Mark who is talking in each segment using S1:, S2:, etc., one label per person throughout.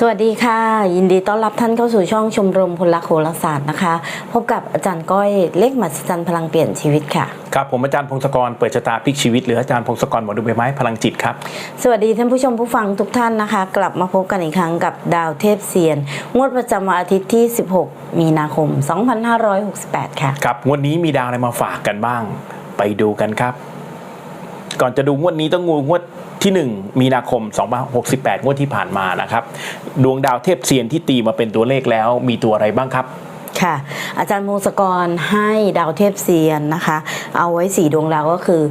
S1: สวัสดีค่ะ ยินดีต้อนรับท่านเข้าสู่ช่องชมรมพลโหราศาสตร์นะคะ พบกับอาจารย์ก้อยเลขมหัศจรรย์พลังเปลี่ยนชีวิตค่ะ
S2: ครับผมอาจารย์พงศกรเปิดชะตาพลิกชีวิตหรืออาจารย์พงศกรหมอดูใบไม้พลังจิตครับ
S1: สวัสดีท่านผู้ชมผู้ฟังทุกท่านนะคะ กลับมาพบกันอีกครั้งกับดาวเทพเซียน งวดประจำวันอาทิตย์ที่ 16 มีนาคม 2568 ค่ะ
S2: ครับงวดนี้มีดาวอะไรมาฝากกันบ้าง ไปดูกันครับ ก่อนจะดูงวดนี้ต้องงูงวดที่ 1 มีนาคม 2568 งวดที่ผ่านมานะครับ ดวงดาวเทพเซียนที่ตีมาเป็นตัวเลขแล้วมีตัวอะไรบ้างครับ
S1: ค่ะ อาจารย์มงศกรให้ดาวเทพเซียนนะคะ เอาไว้4ดวงดาวก็คือ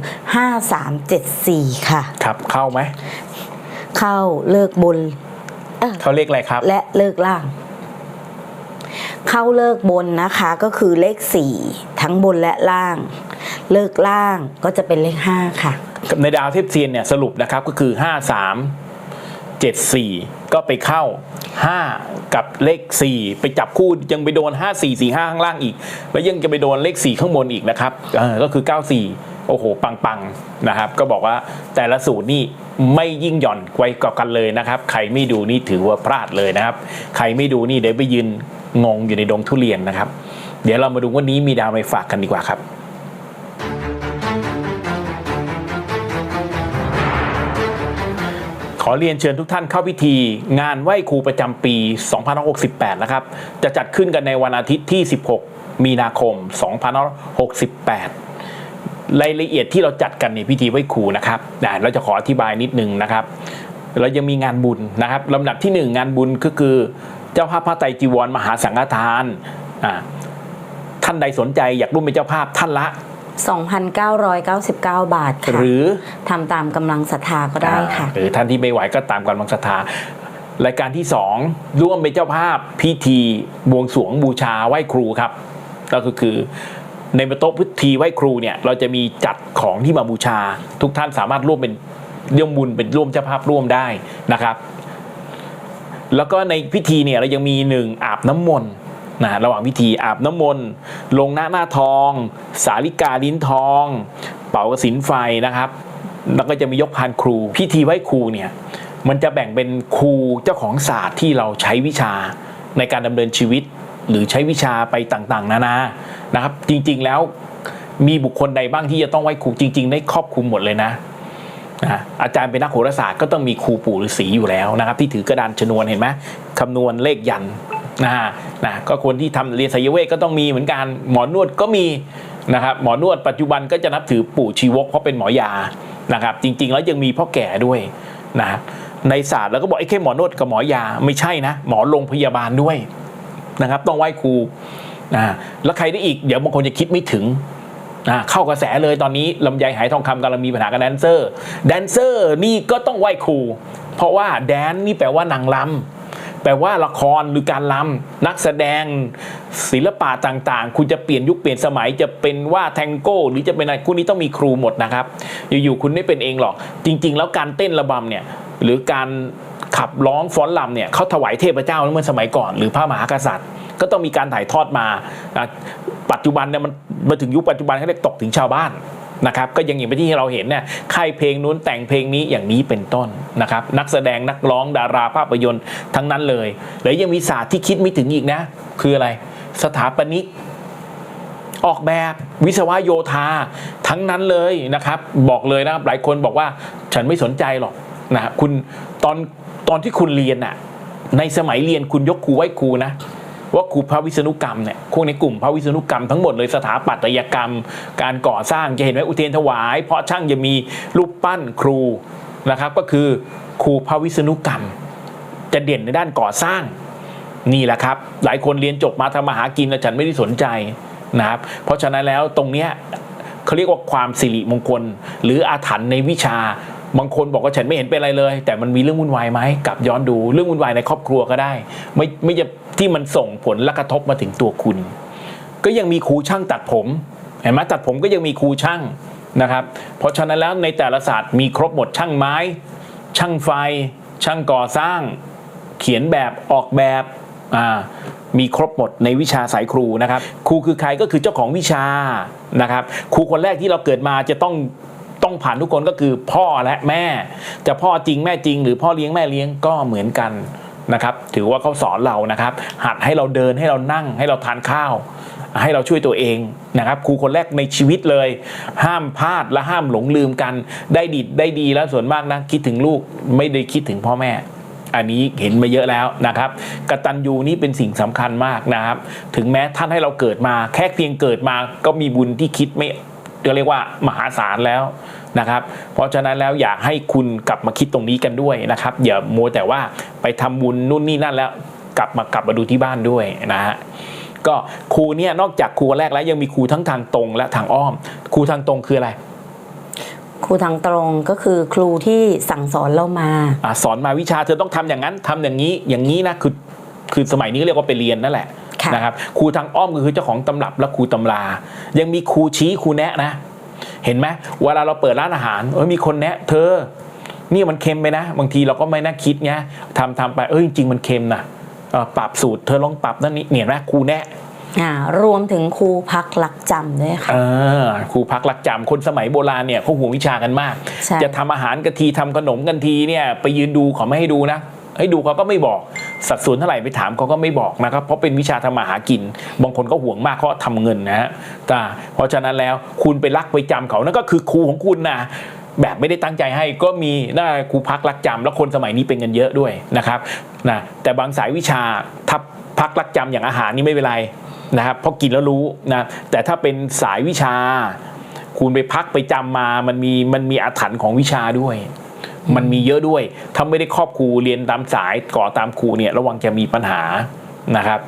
S1: 5374 ค่ะ
S2: ครับเข้าไหม
S1: เข้าเลิกบนเอ้อ
S2: เขาเลขอะไรครับ
S1: และเลิกล่าง เข้าเลิกบนนะคะก็คือเลขสี่ทั้งบนและล่าง เลิกล่างก็จะเป็นเลขห้าค่ะ
S2: ในดาวเทพเซียนเนี่ยสรุปนะครับก็คือ 5 3 7 4 ก็ไปเข้า 5 กับเลข 4 ไปจับคู่ยังไปโดน 5 4 4 5 ข้างล่างอีก แล้วยังจะไปโดนเลข 4 ข้างบนอีกนะครับก็คือ 94โอ้โห ปังๆ นะครับ ก็บอกว่าแต่ละสูตรนี่ไม่ยิ่งหย่อนไว้กว่ากันเลยนะครับ ใครไม่ดูนี่ถือว่าพลาดเลยนะครับ ใครไม่ดูนี่เดี๋ยวไปยืนงงอยู่ในดงทุเรียนนะครับ เดี๋ยวเรามาดูวันนี้มีดาวไปฝากกันดีกว่าครับ ขอเรียนเชิญทุกท่านเข้าพิธี งานไหว้ครูประจำปี 2568 นะครับ จะจัดขึ้นกันในวันอาทิตย์ที่ 16 มีนาคม 2568 รายละเอียดที่เราจัดกันในพิธีไหว้ครูนะครับเราจะขออธิบายนิดนึงนะครับ เรายังมีงานบุญนะครับลำดับที่ 1 งานบุญก็คือ เจ้าภาพพระไตรจีวรมหาสังฆทาน ท่านใดสนใจอยากร่วมเป็นเจ้าภาพท่านละ
S1: 2,999 บาทค่ะ
S2: หรือ
S1: ทำตามกำลังศรัทธาก็ได้ค่ะ
S2: อ่าหรือท่านที่ไม่ไหวก็ตามกำลังศรัทธารายการที่ 2 ร่วมเป็นเจ้าภาพพิธีบวงสรวงบูชาไหว้ครูครับ ก็คือในโต๊ะพิธีไหว้ครูเนี่ยเราจะมีจัดของที่มาบูชา ทุกท่านสามารถร่วมเป็นเรื่องบุญเป็นร่วมเจ้าภาพร่วมได้นะครับ แล้วก็ในพิธีเนี่ยเรายังมีหนึ่งอาบน้ำมนต์ นะระหว่างพิธีอาบน้ำมนต์ลงหน้าหน้าทอง สาลิกาลิ้นทอง เป่ากระสินไฟนะครับ แล้วก็จะมียกพานครู พิธีไหว้ครูเนี่ยมันจะแบ่งเป็นครูเจ้าของศาสตร์ที่เราใช้วิชาในการดำเนินชีวิต หรือใช้วิชาไปต่างๆ นานานะครับ จริงๆแล้วมีบุคคลใดบ้างที่จะต้องไหว้ครูจริง ๆ ได้ครอบคลุมหมดเลยนะนะอาจารย์เป็นนักโหราศาสตร์ก็ต้องมีครูปู่ฤาษีอยู่แล้วนะครับ ที่ถือกระดานชนวนเห็นไหมคำนวณเลขยัน นะนะก็คนที่ทำเรียนสายเวทก็ต้องมีเหมือนกันหมอนวดก็มีนะครับหมอนวดปัจจุบันก็จะนับถือปู่ชีวกเพราะเป็นหมอยานะครับ จริง ๆ แล้วยังมีพ่อแก่ด้วยนะในศาสตร์แล้วก็บอกไอ้แค่หมอนวดกับหมอยาไม่ใช่นะ หมอโรงพยาบาลด้วยนะครับ ต้องไหว้ครูนะแล้วใครได้อีกเดี๋ยวบางคนจะคิดไม่ถึงอ่าเข้ากระแสเลยตอนนี้ลำไยหายทองคำกำลังมีปัญหากับแดนเซอร์ แดนเซอร์นี่ก็ต้องไหว้ครู เพราะว่าแดนนี่แปลว่านางลำ แปลว่าละครหรือการลำนักแสดงศิลปะต่างๆ คุณจะเปลี่ยนยุคเปลี่ยนสมัยจะเป็นว่าแทงโก้ หรือจะเป็นอะไรคุณนี้ต้องมีครูหมดนะครับ อยู่ๆคุณไม่เป็นเองหรอก จริง ๆ แล้วการเต้นระบำเนี่ยหรือการขับร้องฟ้อนลำเนี่ยเขาถวายเทพเจ้าเมื่อสมัยก่อน หรือพระมหากษัตริย์ ก็ต้องมีการถ่ายทอดมา ปัจจุบันเนี่ยมันมาถึงยุคปัจจุบันเขาเรียกตกถึงชาวบ้าน นะครับก็ยังอย่างที่เราเห็นเนี่ยค่ายเพลงนู้นแต่งเพลงนี้อย่างนี้เป็นต้นนะครับนักแสดงนักร้องดาราภาพยนตร์ทั้งนั้นเลยแล้วยังมีศาสตร์ที่คิดไม่ถึงอีกนะ คืออะไรสถาปนิกออกแบบวิศวะโยธาทั้งนั้นเลยนะครับบอกเลยนะครับหลายคนบอกว่าฉันไม่สนใจหรอกนะคุณตอนตอนที่คุณเรียนน่ะในสมัยเรียนคุณยกครูไหว้ครูนะ ว่าครูพระวิษณุกรรมเนี่ยพวกในกลุ่มพระวิษณุกรรมทั้งหมดเลยสถาปัตยกรรม การก่อสร้างจะเห็นไหมอุเทนถวาย เพราะช่างจะมีรูปปั้นครูนะครับ ก็คือครูพระวิษณุกรรม จะเด่นในด้านก่อสร้างนี่แหละครับ หลายคนเรียนจบมาทำมาหากินแล้วฉันไม่ได้สนใจนะครับ เพราะฉะนั้นแล้วตรงเนี้ยเขาเรียกว่าความสิริมงคล หรืออาถรรพ์ในวิชา บางคนบอกว่าฉันไม่เห็นเป็นอะไรเลย แต่มันมีเรื่องวุ่นวายไหมกลับย้อนดูเรื่องวุ่นวายในครอบครัวก็ได้ ไม่ไม่จะที่มันส่งผลและกระทบมาถึงตัวคุณ ก็ยังมีครูช่างตัดผม เห็นไหมตัดผมก็ยังมีครูช่างนะครับ เพราะฉะนั้นแล้วในแต่ละศาสตร์มีครบหมดช่างไม้ ช่างไฟ ช่างก่อสร้าง เขียนแบบออกแบบอ่ามีครบหมดในวิชาสายครูนะครับ ครูคือใครก็คือเจ้าของวิชานะครับ ครูคนแรกที่เราเกิดมาจะต้อง ต้องผ่านทุกคนก็คือพ่อและแม่ จะพ่อจริงแม่จริง หรือพ่อเลี้ยงแม่เลี้ยงก็เหมือนกันนะครับ ถือว่าเขาสอนเรานะครับ หัดให้เราเดินให้เรานั่งให้เราทานข้าว ให้เราช่วยตัวเองนะครับครูคนแรกในชีวิตเลย ห้ามพลาดและห้ามหลงลืมกัน ได้ดีได้ดีแล้วส่วนมากนะคิดถึงลูกไม่ได้คิดถึงพ่อแม่อันนี้เห็นมาเยอะแล้วนะครับกตัญญูนี่เป็นสิ่งสำคัญมากนะครับ ถึงแม้ท่านให้เราเกิดมา แค่เพียงเกิดมาก็มีบุญที่คิดไม่ เรียกว่ามหาศาลแล้วนะครับ เพราะฉะนั้นแล้วอยากให้คุณกลับมาคิดตรงนี้กันด้วยนะครับอย่ามัวแต่ว่าไปทำบุญนู่นนี่นั่นแล้วกลับมากลับมาดูที่บ้านด้วยนะฮะก็ครูเนี่ยนอกจากครูแรกแล้วยังมีครูทั้งทางตรงและทางอ้อม ครูทางตรงคืออะไร
S1: ครูทางตรงก็คือครูที่สั่งสอนเรามา
S2: อะสอนมาวิชาเธอต้องทำอย่างนั้นทำอย่างนี้อย่างนี้นะคือคือสมัยนี้ก็เรียกว่าไปเรียนนั่นแหละ
S1: ค่ะ
S2: นะครับครูทางอ้อมก็คือเจ้าของตำรับและครูตำรา ยังมีครูชี้ครูแนะนะ เห็นไหมเวลาเราเปิดร้านอาหารเออมีคนแนะ เธอนี่มันเค็มไปนะ บางทีเราก็ไม่น่าคิดไงทำทำไปเออจริงๆมันเค็มนะเออปรับสูตรเธอลองปรับนั่นนี่เนี่ยนะครูแนะ
S1: อ่ารวมถึงครูพักหลักจำด้วยค่ะ
S2: เออครูพักหลักจำคนสมัยโบราณเนี่ยเขาห่วงวิชากันมาก
S1: ใช่
S2: จะทำอาหารกันทีทำขนมกันทีเนี่ยไปยืนดูเขาไม่ให้ดูนะ ให้ดูเขาก็ไม่บอก สัดส่วนเท่าไหร่ไปถามเขาก็ไม่บอกนะครับ เพราะเป็นวิชาทำมาหากิน บางคนก็ห่วงมากเพราะทำเงินนะฮะแต่เพราะฉะนั้นแล้วคุณไปรักไปจำเขานั่นก็คือครูของคุณนะแบบไม่ได้ตั้งใจให้ก็มีน่าครูพักรักจำแล้วคนสมัยนี้เป็นเงินเยอะด้วยนะครับนะแต่บางสายวิชาทับพักรักจำอย่างอาหารนี่ไม่เป็นไรนะครับเพราะกินแล้วรู้นะแต่ถ้าเป็นสายวิชา คุณไปพักไปจำมามันมีมันมีอาถรรพ์ของวิชาด้วย มันมีเยอะด้วย ถ้าไม่ได้ครอบครูเรียนตามสายก่อตามครูเนี่ยระวังจะมีปัญหานะครับ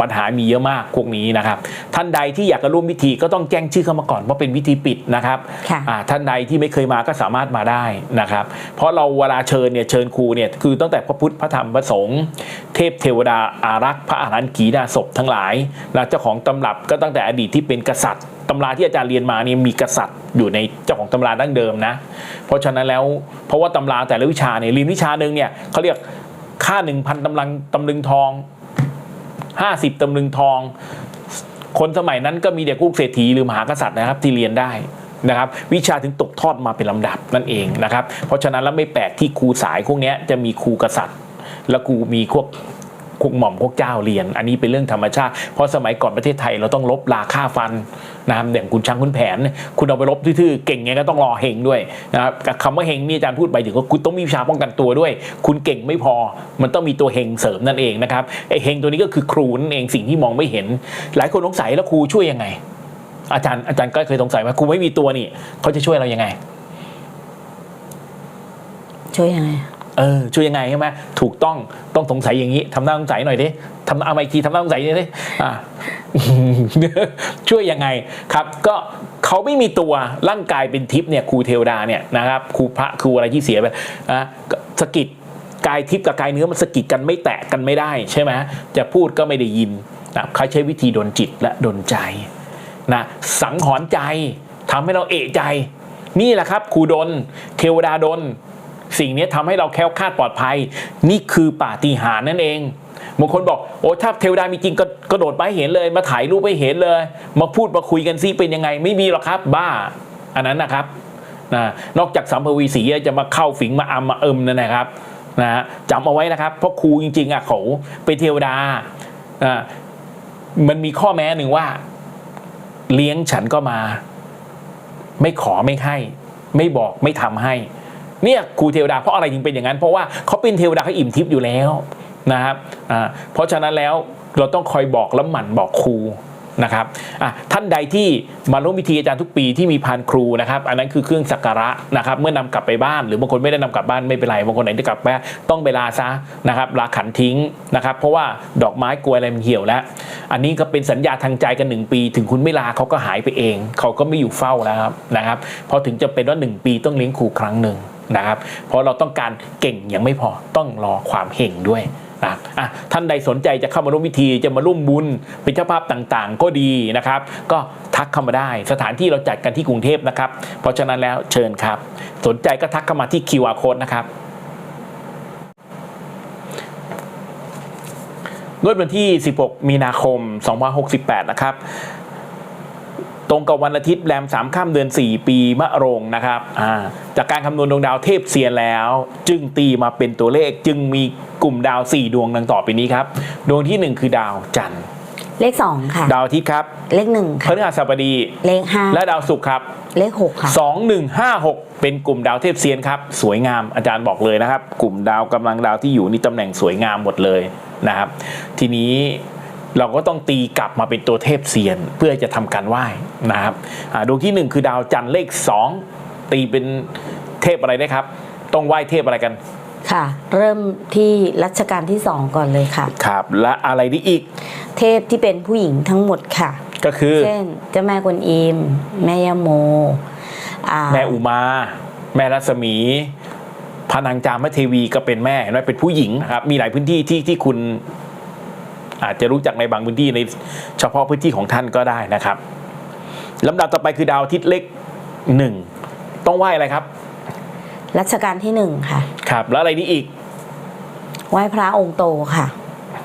S2: ปัญหามีเยอะมากพวกนี้นะครับ ท่านใดที่อยากจะร่วมพิธีก็ต้องแจ้งชื่อเข้ามาก่อนเพราะเป็นวิธีปิดนะครับ
S1: ค่ะ
S2: อ่าท่านใดที่ไม่เคยมาก็สามารถมาได้นะครับ เพราะเราเวลาเชิญเนี่ยเชิญครูเนี่ยคือตั้งแต่พระพุทธพระธรรมพระสงฆ์เทพเทวดาอารักษ์พระอาหารหันต์ขีณาศพทั้งหลายและเจ้าของตำรับก็ตั้งแต่อดีตที่เป็นกษัตริย์ตำราที่อาจารย์เรียนมาเนี่ยมีกษัตริย์อยู่ในเจ้าของตำราดั้งเดิมนะ เพราะฉะนั้นแล้วเพราะว่าตำราแต่ละวิชาเนี่ยเรียนวิชาหนึ่งเนี่ยเขาเรียกค่าหนึ่งพันตำลังตำลึงทอง ห้าสิบตำลึงทอง คนสมัยนั้นก็มีเด็กลูกเศรษฐีหรือมหากษัตริย์นะครับ ที่เรียนได้นะครับวิชาถึงตกทอดมาเป็นลำดับนั่นเองนะครับเพราะฉะนั้นแล้วไม่แปลกที่ครูสายพวกนี้จะมีครูกษัตริย์ และครูมีพวกพวกหม่อมพวกเจ้าเรียน อันนี้เป็นเรื่องธรรมชาติ เพราะสมัยก่อนประเทศไทยเราต้องลบลาค่าฟัน นะครับอย่างคุณช้างคุณแผน คุณเอาไปลบทื่อๆเก่งไงก็ต้องรอเฮงด้วยนะครับกับคำว่าเฮงนี่อาจารย์พูดไปถึงว่าคุณต้องมีวิชาป้องกันตัวด้วย คุณเก่งไม่พอมันต้องมีตัวเฮงเสริมนั่นเองนะครับไอเฮงตัวนี้ก็คือครูนั่นเองสิ่งที่มองไม่เห็น หลายคนสงสัยแล้วครูช่วยยังไง อาจารย์อาจารย์ก็เคยสงสัยว่าครูไม่มีตัวนี่เขาจะช่วยเรายังไง
S1: ช่วยยังไง
S2: เออช่วยยังไงใช่ไหมถูกต้องต้องสงสัยอย่างนี้ทำหน้าสงสัยหน่อยดิ ทำเอามาอีกทีทำหน้าสงสัยดิอ่าช่วยยังไงครับ ก็เขาไม่มีตัวร่างกายเป็นทิพย์เนี่ยครูเทวดาเนี่ยนะครับครูพระครูอะไรที่เสียไปอะสกิดกายทิพย์กับกายเนื้อมันสกิดกันไม่แตะกันไม่ได้ใช่ไหมจะพูดก็ไม่ได้ยินนะเขาใช้วิธีดนจิตและดนใจนะสังหรณ์ใจทำให้เราเอะใจ นี่แหละครับครูดนเทวดาดน สิ่งนี้ทำให้เราแคล้วคลาดปลอดภัย นี่คือปาฏิหาริย์นั่นเองบางคนบอกโอ้ถ้าเทวดามีจริงก็กระโดดมาให้เห็นเลย มาถ่ายรูปไปเห็นเลย มาพูดมาคุยกันซิเป็นยังไง ไม่มีหรอกครับ บ้า อันนั้นนะครับนะนอกจากสัมภเวีสีจะมาเข้าฝิงมาอำมาเอิมนั่นนะครับนะฮะจำเอาไว้นะครับ เพราะครูจริงๆอะเขาเป็นเทวดาอ่ามันมีข้อแม้หนึ่งว่า เลี้ยงฉันก็มา ไม่ขอไม่ให้ ไม่บอกไม่ทำให้ เนี่ยครูเทวดาเพราะอะไรจึงเป็นอย่างนั้น เพราะว่าเขาเป็นเทวดาเขาอิ่มทิพย์อยู่แล้วนะครับเพราะฉะนั้นแล้วเราต้องคอยบอกแล้วหมั่นบอกครูนะครับท่านใดที่มาร่วมพิธีอาจารย์ทุกปีที่มีพานครูนะครับ อันนั้นคือเครื่องสักการะนะครับ เมื่อนำกลับไปบ้านหรือบางคนไม่ได้นำกลับบ้านไม่เป็นไรบางคนไหนได้กลับไปต้องไปลาซะนะครับลาขันทิ้งนะครับ เพราะว่าดอกไม้กลวยอะไรมันเหี่ยวแล้ว อันนี้ก็เป็นสัญญาทางใจกันหนึ่งปี ถึงคุณไม่ลาเขาก็หายไปเอง เขาก็ไม่อยู่เฝ้าแล้วครับนะครับพอถึงจะเป็นว่าหนึ่งปีต้องเลี้ยงครูครั้งหนึ่ง นะครับ เพราะเราต้องการเก่งยังไม่พอต้องรอความเห่งด้วยนะอะท่านใดสนใจจะเข้ามาร่วมพิธีจะมาร่วมบุญเป็นเจ้าภาพต่างๆ ก็ดีนะครับ ก็ทักเข้ามาได้ สถานที่เราจัดกันที่กรุงเทพนะครับ เพราะฉะนั้นแล้วเชิญครับ สนใจก็ทักเข้ามาที่ QR code นะครับงวดวันที่ 16 มีนาคม 2568 นะครับ ตรงกับวันอาทิตย์แรมสามข้ามเดือน 4 ปีมะโรงนะครับอ่าจากการคำนวณดวงดาวเทพเซียนแล้ว จึงตีมาเป็นตัวเลขจึงมีกลุ่มดาว 4 ดวงดังต่อไปนี้ครับ ดวงทีหนึ่1 คือดาวจันทร์
S1: เลขสองค่ะ
S2: ดาวอาทิตย์ครับ
S1: เลขหนึ่ง
S2: พ
S1: ค่ะ
S2: ฤหัสบดี
S1: เลขห้า
S2: และดาวศุกร์ครับ
S1: เลขหกค่ะ
S2: 2156 เป็นกลุ่มดาวเทพเซียนครับ สวยงามอาจารย์บอกเลยนะครับ กลุ่มดาวกำลังดาวที่อยู่นี่ตำแหน่งสวยงามหมดเลยนะครับ ทีนี้ เราก็ต้องตีกลับมาเป็นตัวเทพเซียนเพื่อจะทำการไหว้นะครับอ่าดวงที่หนึ่งคือดาวจันทร์เลข 2 ตีเป็นเทพอะไรได้ครับ ต้องไหว้เทพอะไรกัน
S1: ค่ะ เริ่มที่รัชกาลที่สองก่อนเลยค่ะ
S2: ครับ และอะไรได้อีก
S1: เทพที่เป็นผู้หญิงทั้งหมดค่ะ
S2: ก็คือ
S1: เช่นเจ้าแม่กวนอิม แม่ยาโมอ่า
S2: แม่อุมา แม่รัศมีพระนางจามเทวีก็เป็นแม่เห็นไหมเป็นผู้หญิงนะครับมีหลายพื้นที่ที่ที่คุณ อาจจะรู้จักในบางพื้นที่ในเฉพาะพื้นที่ของท่านก็ได้นะครับลำดับต่อไปคือดาวอาทิตย์เล็กหนึ่งต้องไหว้อะไรครับ
S1: รัชกาลที่หนึ่งค่ะ
S2: ครับ แล้วอะไรนี้อีก
S1: ไหว้พระองค์โตค่ะ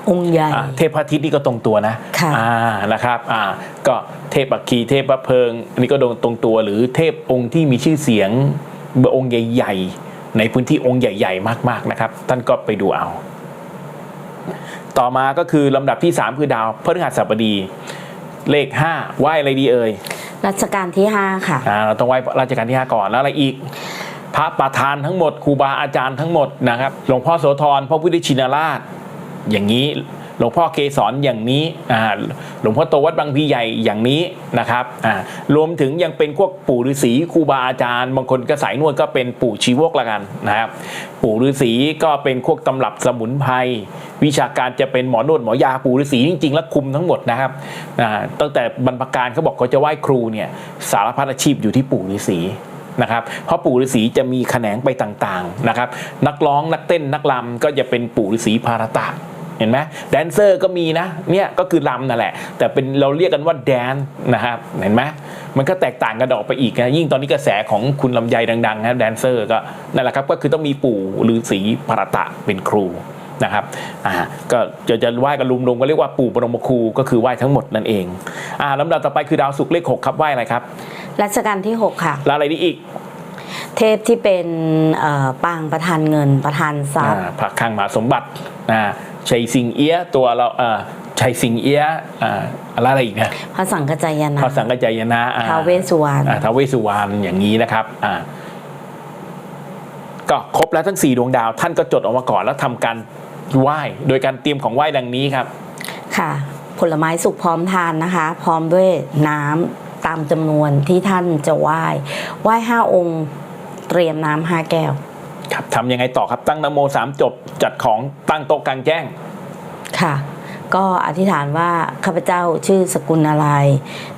S1: องค์ใหญ่
S2: อ่าเทพอาทิตย์นี่ก็ตรงตัวนะ
S1: ค่ะ
S2: อ่านะครับอ่าก็เทพอัคคีเทพพระเพลิงอันนี้ก็ตรงตัวหรือเทพองค์ที่มีชื่อเสียงเบอร์องค์ใหญ่ๆในพื้นที่องค์ใหญ่ ๆ มากๆนะครับ ท่านก็ไปดูเอา ต่อมาก็คือลำดับที่ 3 คือดาวพฤหัสบดี เลข 5 ไหว้อะไรดีเอ่ย
S1: รัชกาลที่ห้าค่ะ
S2: อ่าเราต้องไหว้ราชการที่ 5 ก่อนแล้วอะไรอีก พระประธานทั้งหมดครูบาอาจารย์ทั้งหมดนะครับหลวงพ่อโสธรพระพุทธชินราช อย่างนี้ หลวงพ่อเกสรอย่างนี้หลวงพ่อโตวัดบางพีใหญ่อย่างนี้นะครับรวมถึงยังเป็นพวกปู่ฤาษีครูบาอาจารย์บางคนก็สายนวดก็เป็นปู่ชีวกละกันนะครับ ปู่ฤาษีก็เป็นพวกตำรับสมุนไพรวิชาการจะเป็นหมอนวดหมอยาปู่ฤาษีจริงๆ แล้วคุมทั้งหมดนะครับตั้งแต่บรรพการเขาบอกเขาจะไหว้ครูเนี่ยสารพัดอาชีพอยู่ที่ปู่ฤาษีนะครับเพราะปู่ฤาษีจะมีแขนงไปต่างๆนะครับ นักร้องนักเต้นนักรำก็จะเป็นปู่ฤาษีภารตะ เห็นไหมแดนเซอร์ก็มีนะเนี่ยก็คือลำนั่นแหละ แต่เป็นเราเรียกกันว่าแดนนะครับเห็นไหมมันก็แตกต่างกันออกไปอีกนะยิ่งตอนนี้กระแสของคุณลำไยดังๆนะแดนเซอร์ก็นั่นแหละครับก็คือต้องมีปู่หรือสีภารตะเป็นครูนะครับ อ่า ก็จะจะไหว้กันลุมๆก็เรียกว่าปู่บรมครูก็คือไหว้ทั้งหมดนั่นเอง อ่าลำดับต่อไปคือดาวศุกร์เลขหกครับไหว้อะไรครับ
S1: รัชกาลที่หกค่ะ
S2: แล้วอะไรนี่อีก
S1: เทพที่เป็นเอ่อปางประธานเงินประธานทรัพย์
S2: อ่าพระคลังมหาสมบัติ อ่า ชัยสิงเอี้ยะตัวเราเอ่อชัยสิงเอี้ยะอ่าอะไรอีกนะ
S1: พระสังฆจายนะ
S2: พระสังกัจจายนะอ่
S1: ท้าวเวสสุวรรณ
S2: อ่าท้าวเวสสุวรรณอย่างนี้นะครับอ่าก็ครบแล้วทั้ง 4 ดวงดาว ท่านก็จดออกมาก่อนแล้วทำการไหว้ โดยการเตรียมของไหว้ดังนี้ครับ
S1: ค่ะ ผลไม้สุกพร้อมทานนะคะ พร้อมด้วยน้ำตามจำนวนที่ท่านจะไหว้ไหว้ห้าองค์ เตรียมน้ำห้าแก้ว
S2: ครับทำยังไงต่อครับตั้งนโมสามจบจัดของตั้งโต๊ะกลางแจ้ง
S1: ค่ะ ก็อธิษฐานว่าข้าพเจ้าชื่อสกุลอะไร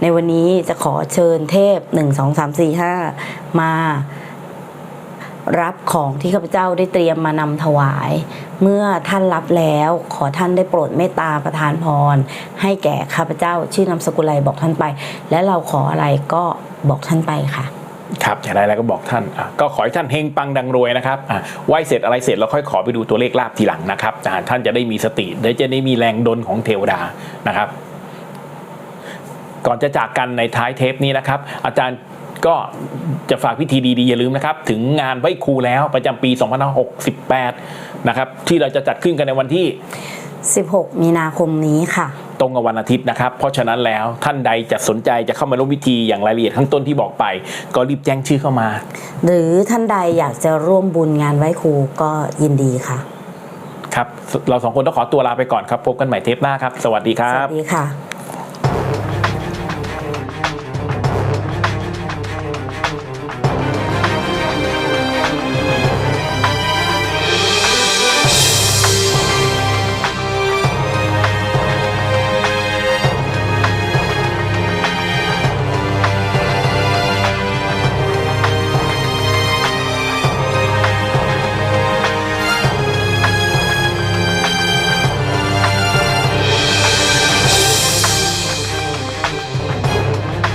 S1: ในวันนี้จะขอเชิญเทพ1 2 3 4 5มารับของที่ข้าพเจ้าได้เตรียมมานำถวาย เมื่อท่านรับแล้วขอท่านได้โปรดเมตตาประทานพร ให้แก่ข้าพเจ้าชื่อนามสกุลอะไรบอกท่านไป และเราขออะไรก็บอกท่านไปค่ะ
S2: ครับอย่ากได้อะไรก็บอกท่านก็ขอให้ท่านเฮงปังดังรวยนะครับไหวเสร็จอะไรเสร็จเราค่อยขอไปดูตัวเลขลาบทีหลังนะครับอะท่านจะได้มีสติและจะได้มีแรงดลของเทวดานะครับ ก่อนจะจากกันในท้ายเทปนี้นะครับ อาจารย์ก็จะฝากพิธีดี ๆ อย่าลืมนะครับ ถึงงานไหว้ครูแล้วประจำปี2568 นะครับ ที่เราจะจัดขึ้นกันในวันที่
S1: 16 มีนาคมนี้ค่ะ
S2: ตรงกับวันอาทิตย์นะครับเพราะฉะนั้นแล้วท่านใดจะสนใจจะเข้ามาร่วมพิธีอย่างรายละเอียดข้างต้นที่บอกไป ก็รีบแจ้งชื่อเข้ามา
S1: หรือท่านใดอยากจะร่วมบุญงานไหว้ครูก็ยินดีค่ะ
S2: ครับ เราสองคนต้องขอตัวลาไปก่อนครับ พบกันใหม่เทปหน้าครับ สวัสดีค
S1: ส
S2: รับ
S1: วัสดีค่ะ